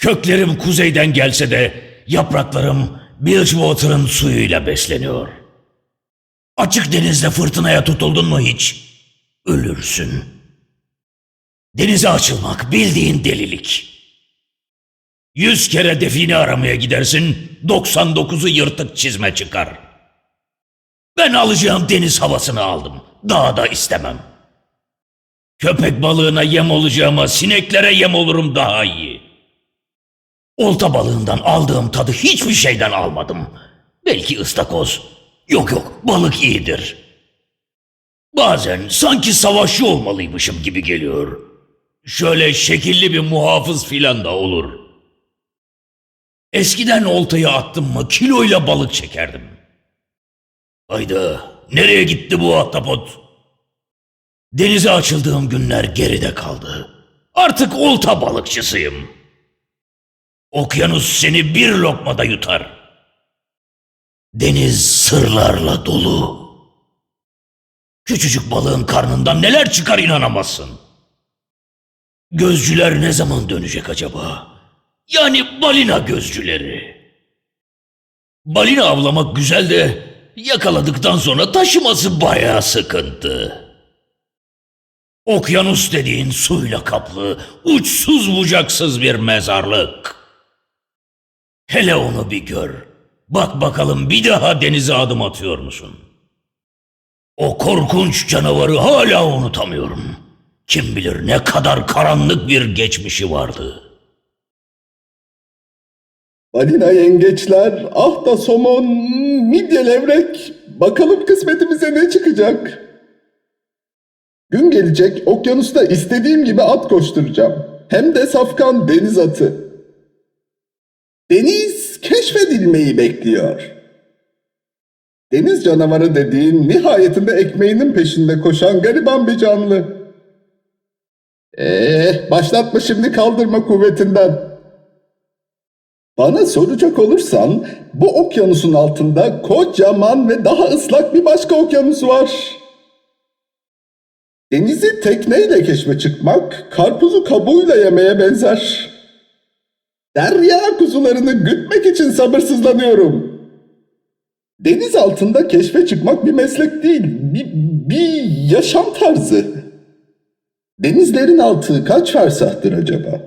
Köklerim kuzeyden gelse de yapraklarım Bilgewater'ın suyuyla besleniyor. Açık denizde fırtınaya tutuldun mu hiç? Ölürsün. Denize açılmak bildiğin delilik. Yüz kere define aramaya gidersin, 99'u yırtık çizme çıkar. Ben alacağım deniz havasını aldım. Daha da istemem. Köpek balığına yem olacağıma sineklere yem olurum daha iyi. Olta balığından aldığım tadı hiçbir şeyden almadım. Belki ıstakoz. Yok yok balık iyidir. Bazen sanki savaşçı olmalıymışım gibi geliyor. Şöyle şekilli bir muhafız filan da olur. Eskiden oltayı attım mı kiloyla balık çekerdim. Hayda nereye gitti bu ahtapot? Denize açıldığım günler geride kaldı. Artık olta balıkçısıyım. Okyanus seni bir lokmada yutar. Deniz sırlarla dolu. Küçücük balığın karnından neler çıkar inanamazsın. Gözcüler ne zaman dönecek acaba? Yani balina gözcüleri. Balina avlamak güzel de yakaladıktan sonra taşıması bayağı sıkıntı. Okyanus dediğin suyla kaplı, uçsuz bucaksız bir mezarlık. Hele onu bir gör. Bak bakalım bir daha denize adım atıyor musun? O korkunç canavarı hala unutamıyorum. Kim bilir ne kadar karanlık bir geçmişi vardı. Balina yengeçler, ah da somon, midye levrek. Bakalım kısmetimize ne çıkacak? Gün gelecek, okyanusta istediğim gibi at koşturacağım. Hem de safkan deniz atı. Deniz keşfedilmeyi bekliyor. Deniz canavarı dediğin nihayetinde ekmeğinin peşinde koşan gariban bir canlı. Eh, başlatma şimdi kaldırma kuvvetinden. Bana soracak olursan bu okyanusun altında kocaman ve daha ıslak bir başka okyanus var. Denizi tekneyle keşfe çıkmak karpuzu kabuğuyla yemeye benzer. Derya kuzularını gütmek için sabırsızlanıyorum. Deniz altında keşfe çıkmak bir meslek değil, bir, bir yaşam tarzı. Denizlerin altı kaç fersahtır acaba?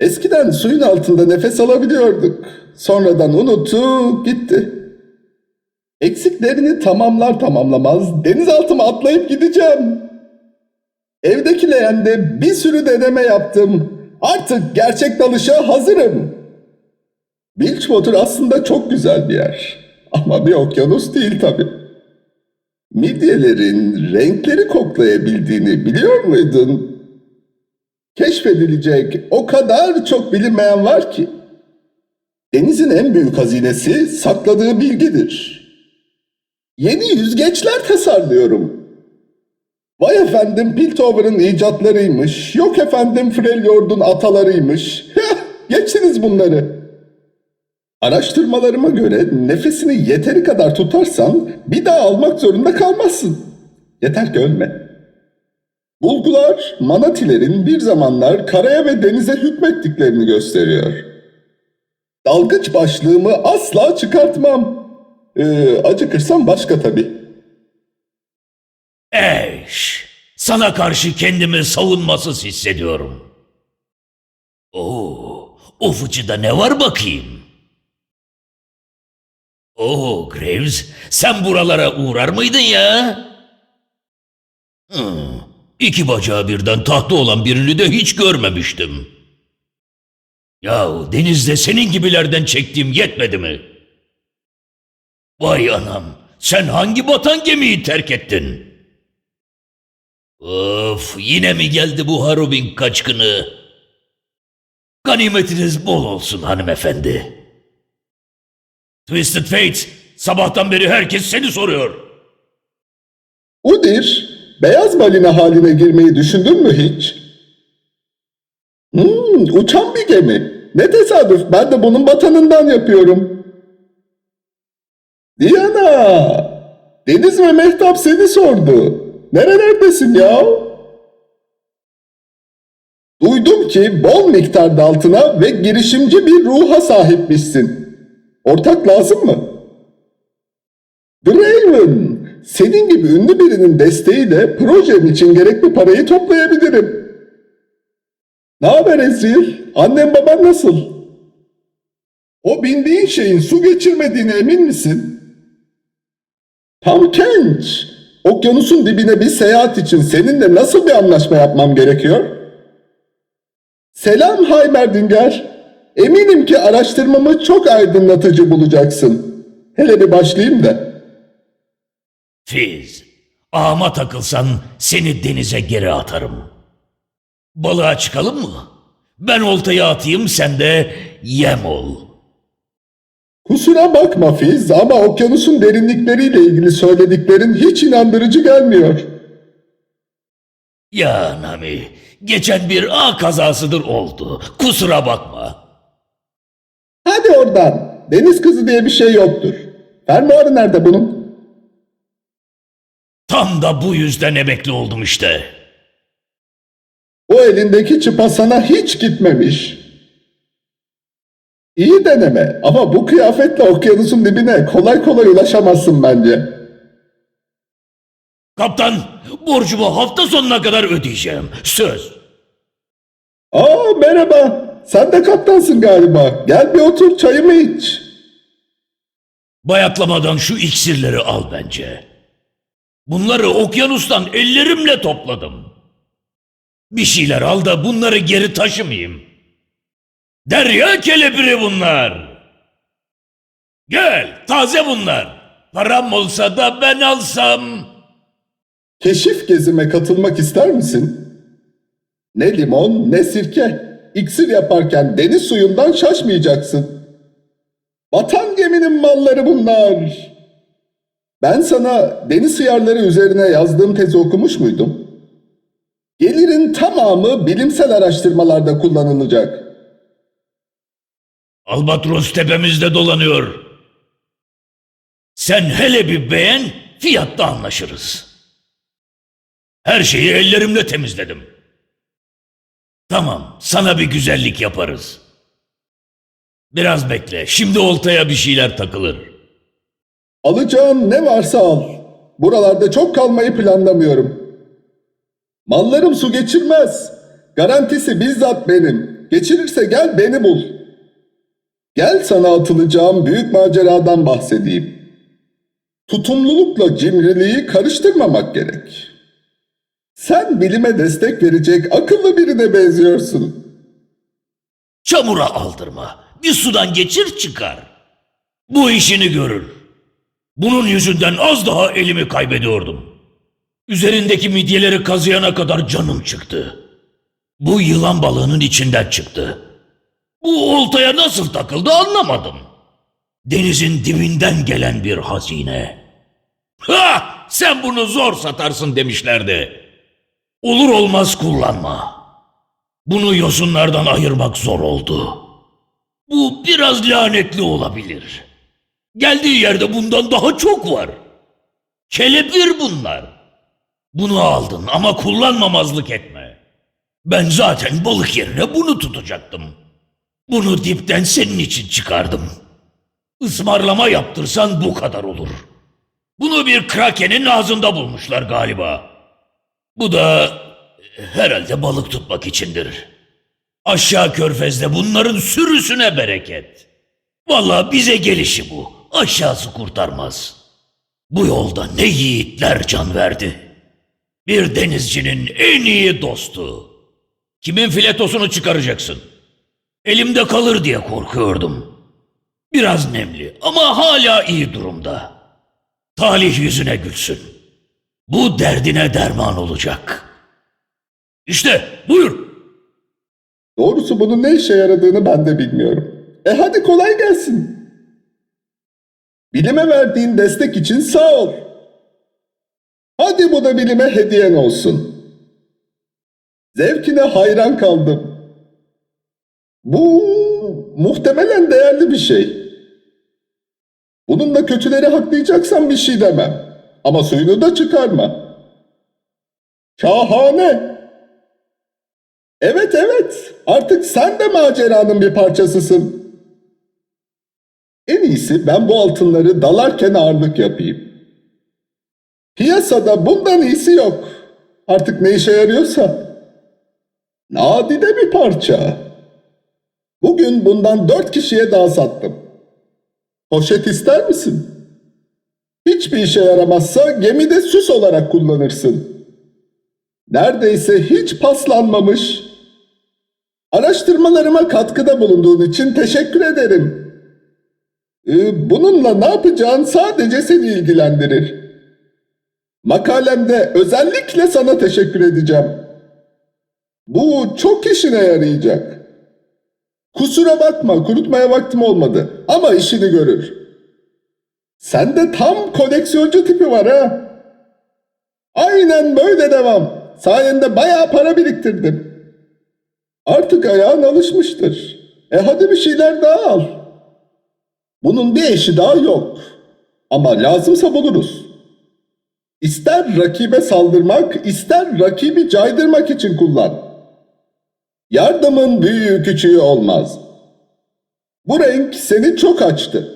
Eskiden suyun altında nefes alabiliyorduk. Sonradan unuttu, gitti. Eksiklerini tamamlar tamamlamaz denizaltıma atlayıp gideceğim. Evdeki leğende bir sürü deneme yaptım. Artık gerçek dalışa hazırım. Bilgewater aslında çok güzel bir yer. Ama bir okyanus değil tabii. Midyelerin renkleri koklayabildiğini biliyor muydun? Keşfedilecek o kadar çok bilinmeyen var ki. Denizin en büyük hazinesi sakladığı bilgidir. Yeni yüzgeçler tasarlıyorum. Vay efendim Piltover'ın icatlarıymış, yok efendim Freljord'un atalarıymış. Geçsiniz bunları. Araştırmalarıma göre nefesini yeteri kadar tutarsan bir daha almak zorunda kalmazsın. Yeter ki ölme. Bulgular manatilerin bir zamanlar karaya ve denize hükmettiklerini gösteriyor. Dalgıç başlığımı asla çıkartmam. Ee, acıkırsam başka tabii. Eş, sana karşı kendimi savunmasız hissediyorum. Oo, o fıçıda ne var bakayım? Oo Graves, sen buralara uğrar mıydın ya? Hmm, iki bacağı birden tahta olan birini de hiç görmemiştim. Yahu denizde senin gibilerden çektiğim yetmedi mi? Vay anam, sen hangi batan gemiyi terk ettin? Of yine mi geldi bu Harubin kaçkını? Ganimetiniz bol olsun hanımefendi. Twisted Fate, sabahtan beri herkes seni soruyor. Udir, beyaz balina haline girmeyi düşündün mü hiç? Hmm, uçan bir gemi. Ne tesadüf, ben de bunun batanından yapıyorum. Diana, Deniz ve Mehtap seni sordu. Nerelerdesin ya? Duydum ki bol miktarda altına ve girişimci bir ruha sahipmişsin. Ortak lazım mı? Draven, senin gibi ünlü birinin desteğiyle projem için gerekli parayı toplayabilirim. Ne haber Ezreal? Annem baban nasıl? O bindiğin şeyin su geçirmediğine emin misin? Tam genç. Okyanusun dibine bir seyahat için seninle nasıl bir anlaşma yapmam gerekiyor? Selam Heimerdinger. Eminim ki araştırmamı çok aydınlatıcı bulacaksın. Hele bir başlayayım da. Fiz, ağıma takılsan seni denize geri atarım. Balığa çıkalım mı? Ben oltayı atayım sen de yem ol. Kusura bakma Fiz ama okyanusun derinlikleriyle ilgili söylediklerin hiç inandırıcı gelmiyor. Ya Nami, geçen bir ağ kazasıdır oldu. Kusura bakma. Hadi oradan. Deniz kızı diye bir şey yoktur. Fermuarı nerede bunun? Tam da bu yüzden emekli oldum işte. O elindeki çıpa sana hiç gitmemiş. İyi deneme ama bu kıyafetle okyanusun dibine kolay kolay ulaşamazsın bence. Kaptan, borcumu hafta sonuna kadar ödeyeceğim. Söz. Aa merhaba. Sen de kaptansın galiba. Gel bir otur çayımı iç. Bayatlamadan şu iksirleri al bence. Bunları okyanustan ellerimle topladım. Bir şeyler al da bunları geri taşımayayım. Derya kelepiri bunlar. Gel, taze bunlar. Param olsa da ben alsam. Keşif gezime katılmak ister misin? Ne limon ne sirke. İksir yaparken deniz suyundan şaşmayacaksın. Vatan geminin malları bunlar. Ben sana deniz hıyarları üzerine yazdığım tezi okumuş muydum? Gelirin tamamı bilimsel araştırmalarda kullanılacak. Albatros tepemizde dolanıyor. Sen hele bir beğen, fiyatta anlaşırız. Her şeyi ellerimle temizledim. Tamam, sana bir güzellik yaparız. Biraz bekle, şimdi oltaya bir şeyler takılır. Alacağın ne varsa al. Buralarda çok kalmayı planlamıyorum. Mallarım su geçirmez. Garantisi bizzat benim. Geçirirse gel beni bul. Gel sana atılacağım büyük maceradan bahsedeyim. Tutumlulukla cimriliği karıştırmamak gerek. Sen bilime destek verecek akıllı birine benziyorsun. Çamura aldırma, bir sudan geçir çıkar. Bu işini görür. Bunun yüzünden az daha elimi kaybediyordum. Üzerindeki midyeleri kazıyana kadar canım çıktı. Bu yılan balığının içinden çıktı. Bu oltaya nasıl takıldı anlamadım. Denizin dibinden gelen bir hazine. Ha! Sen bunu zor satarsın demişlerdi. Olur olmaz kullanma. Bunu yosunlardan ayırmak zor oldu. Bu biraz lanetli olabilir. Geldiği yerde bundan daha çok var. Kelepir bunlar. Bunu aldın ama kullanmamazlık etme. Ben zaten balık yerine bunu tutacaktım. Bunu dipten senin için çıkardım. Ismarlama yaptırsan bu kadar olur. Bunu bir krakenin ağzında bulmuşlar galiba. Bu da e, herhalde balık tutmak içindir. Aşağı körfezde bunların sürüsüne bereket. Vallahi bize gelişi bu. Aşağısı kurtarmaz. Bu yolda ne yiğitler can verdi. Bir denizcinin en iyi dostu. Kimin filetosunu çıkaracaksın? Elimde kalır diye korkuyordum. Biraz nemli ama hala iyi durumda. Talih yüzüne gülsün. Bu derdine derman olacak. İşte buyur. Doğrusu bunun ne işe yaradığını ben de bilmiyorum. E hadi kolay gelsin. Bilime verdiğin destek için sağ ol. Hadi bu da bilime hediyen olsun. Zevkine hayran kaldım. Bu muhtemelen değerli bir şey. Bununla kötüleri haklayacaksan bir şey demem. Ama suyunu da çıkarma. Şahane. Evet evet artık sen de maceranın bir parçasısın. En iyisi ben bu altınları dalarken ağırlık yapayım. Piyasada bundan iyisi yok. Artık ne işe yarıyorsa. Nadide bir parça. Bugün bundan dört kişiye daha sattım. Poşet ister misin? Hiçbir işe yaramazsa gemide süs olarak kullanırsın. Neredeyse hiç paslanmamış. Araştırmalarıma katkıda bulunduğun için teşekkür ederim. Ee, bununla ne yapacağın sadece seni ilgilendirir. Makalemde özellikle sana teşekkür edeceğim. Bu çok işine yarayacak. Kusura bakma kurutmaya vaktim olmadı ama işini görür. Sende tam koleksiyoncu tipi var ha. Aynen böyle devam. Sayende bayağı para biriktirdim. Artık ayağın alışmıştır. E hadi bir şeyler daha al. Bunun bir eşi daha yok. Ama lazımsa buluruz. İster rakibe saldırmak, ister rakibi caydırmak için kullan. Yardımın büyüğü küçüğü olmaz. Bu renk seni çok açtı.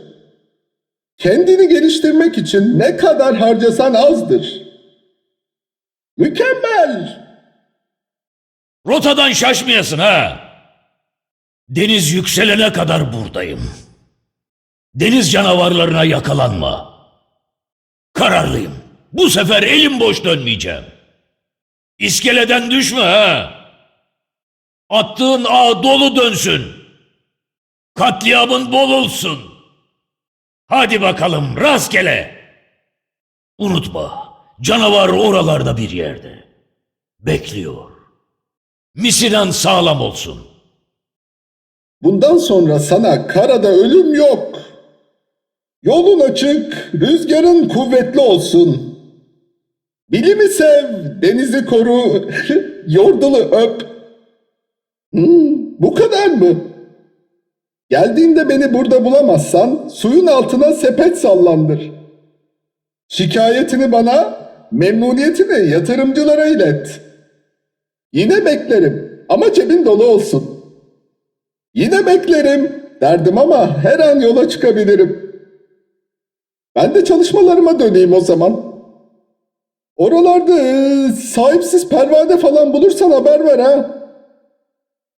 Kendini geliştirmek için ne kadar harcasan azdır. Mükemmel! Rotadan şaşmayasın ha. Deniz yükselene kadar buradayım. Deniz canavarlarına yakalanma. Kararlıyım. Bu sefer elim boş dönmeyeceğim. İskeleden düşme ha. Attığın ağ dolu dönsün. Katliamın bol olsun. Hadi bakalım rastgele. Unutma, canavar oralarda bir yerde. Bekliyor. Misinan sağlam olsun. Bundan sonra sana karada ölüm yok. Yolun açık, rüzgarın kuvvetli olsun. Bilimi sev, denizi koru, yordulu öp. Hmm, bu kadar mı? Geldiğinde beni burada bulamazsan suyun altına sepet sallandır. Şikayetini bana, memnuniyetini yatırımcılara ilet. Yine beklerim ama cebin dolu olsun. Yine beklerim derdim ama her an yola çıkabilirim. Ben de çalışmalarıma döneyim o zaman. Oralarda e, sahipsiz pervane falan bulursan haber ver ha.